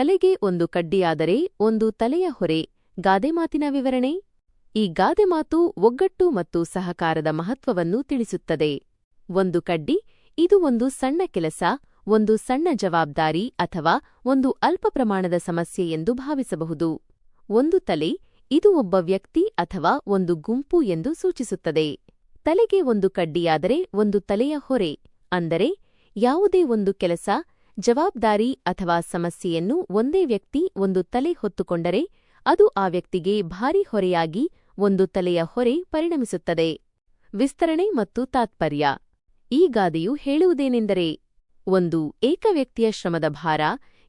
ತಲೆಗೆ ಒಂದು ಕಡ್ಡಿಯಾದರೆ ಒಂದು ತಲೆಯ ಹೊರೆ. ಗಾದೆಮಾತಿನ ವಿವರಣೆ? ಈ ಗಾದೆಮಾತು ಒಗ್ಗಟ್ಟು ಮತ್ತು ಸಹಕಾರದ ಮಹತ್ವವನ್ನು ತಿಳಿಸುತ್ತದೆ. ಒಂದು ಕಡ್ಡಿ, ಇದು ಒಂದು ಸಣ್ಣ ಕೆಲಸ, ಒಂದು ಸಣ್ಣ ಜವಾಬ್ದಾರಿ ಅಥವಾ ಒಂದು ಅಲ್ಪ ಪ್ರಮಾಣದ ಸಮಸ್ಯೆ ಎಂದು ಭಾವಿಸಬಹುದು. ಒಂದು ತಲೆ, ಇದು ಒಬ್ಬ ವ್ಯಕ್ತಿ ಅಥವಾ ಒಂದು ಗುಂಪು ಎಂದು ಸೂಚಿಸುತ್ತದೆ. ತಲೆಗೆ ಒಂದು ಕಡ್ಡಿಯಾದರೆ ಒಂದು ತಲೆಯ ಹೊರೆ, ಅಂದರೆ ಯಾವುದೇ ಒಂದು ಕೆಲಸ ಜವಾಬ್ದಾರಿ ಅಥವಾ ಸಮಸ್ಯೆಯನ್ನು ಒಂದೇ ವ್ಯಕ್ತಿ ಒಂದು ತಲೆ ಹೊತ್ತುಕೊಂಡರೆ ಅದು ಆ ವ್ಯಕ್ತಿಗೆ ಭಾರೀ ಹೊರೆಯಾಗಿ ಒಂದು ತಲೆಯ ಹೊರೆ ಪರಿಣಮಿಸುತ್ತದೆ. ವಿಸ್ತರಣೆ ಮತ್ತು ತಾತ್ಪರ್ಯ. ಈ ಗಾದೆಯು ಹೇಳುವುದೇನೆಂದರೆ, ಒಂದು ಏಕವ್ಯಕ್ತಿಯ ಶ್ರಮದ ಭಾರ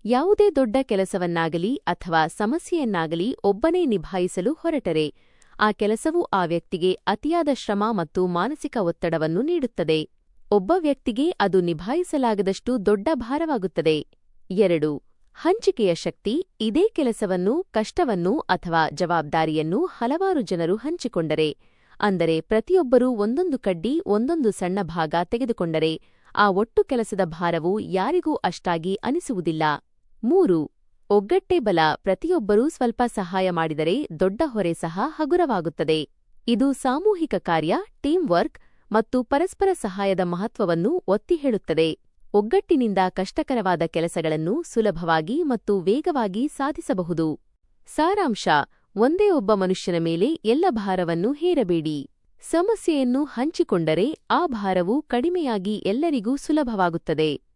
ಯಾವುದೇ ದೊಡ್ಡ ಕೆಲಸವನ್ನಾಗಲಿ ಅಥವಾ ಸಮಸ್ಯೆಯನ್ನಾಗಲಿ ಒಬ್ಬನೇ ನಿಭಾಯಿಸಲು ಹೊರಟರೆ. ಆ ಕೆಲಸವು ಆ ವ್ಯಕ್ತಿಗೆ ಅತಿಯಾದ ಶ್ರಮ ಮತ್ತು ಮಾನಸಿಕ ಒತ್ತಡವನ್ನು ನೀಡುತ್ತದೆ. ಒಬ್ಬ ವ್ಯಕ್ತಿಗೆ ಅದು ನಿಭಾಯಿಸಲಾಗದಷ್ಟು ದೊಡ್ಡ ಭಾರವಾಗುತ್ತದೆ. ಎರಡು, ಹಂಚಿಕೆಯ ಶಕ್ತಿ ಇದೇ ಕೆಲಸವನ್ನು, ಕಷ್ಟವನ್ನು ಅಥವಾ ಜವಾಬ್ದಾರಿಯನ್ನು ಹಲವಾರು ಜನರು ಹಂಚಿಕೊಂಡರೆ, ಅಂದರೆ ಪ್ರತಿಯೊಬ್ಬರೂ ಒಂದೊಂದು ಕಡ್ಡಿ, ಒಂದೊಂದು ಸಣ್ಣ ಭಾಗ ತೆಗೆದುಕೊಂಡರೆ, ಆ ಒಟ್ಟು ಕೆಲಸದ ಭಾರವು ಯಾರಿಗೂ ಅಷ್ಟಾಗಿ ಅನಿಸುವುದಿಲ್ಲ. ಮೂರು, ಒಗ್ಗಟ್ಟೆ ಬಲ ಪ್ರತಿಯೊಬ್ಬರೂ ಸ್ವಲ್ಪ ಸಹಾಯ ಮಾಡಿದರೆ ದೊಡ್ಡ ಹೊರೆ ಸಹ ಹಗುರವಾಗುತ್ತದೆ. ಇದು ಸಾಮೂಹಿಕ ಕಾರ್ಯ ಟೀಮ್ ವರ್ಕ್ ಮತ್ತು ಪರಸ್ಪರ ಸಹಾಯದ ಮಹತ್ವವನ್ನು ಒತ್ತಿ ಹೇಳುತ್ತದೆ. ಒಗ್ಗಟ್ಟಿನಿಂದ ಕಷ್ಟಕರವಾದ ಕೆಲಸಗಳನ್ನು ಸುಲಭವಾಗಿ ಮತ್ತು ವೇಗವಾಗಿ ಸಾಧಿಸಬಹುದು. ಸಾರಾಂಶ, ಒಂದೇ ಒಬ್ಬ ಮನುಷ್ಯನ ಮೇಲೆ ಎಲ್ಲ ಭಾರವನ್ನು ಹೇರಬೇಡಿ. ಸಮಸ್ಯೆಯನ್ನು ಹಂಚಿಕೊಂಡರೆ ಆ ಭಾರವು ಕಡಿಮೆಯಾಗಿ ಎಲ್ಲರಿಗೂ ಸುಲಭವಾಗುತ್ತದೆ.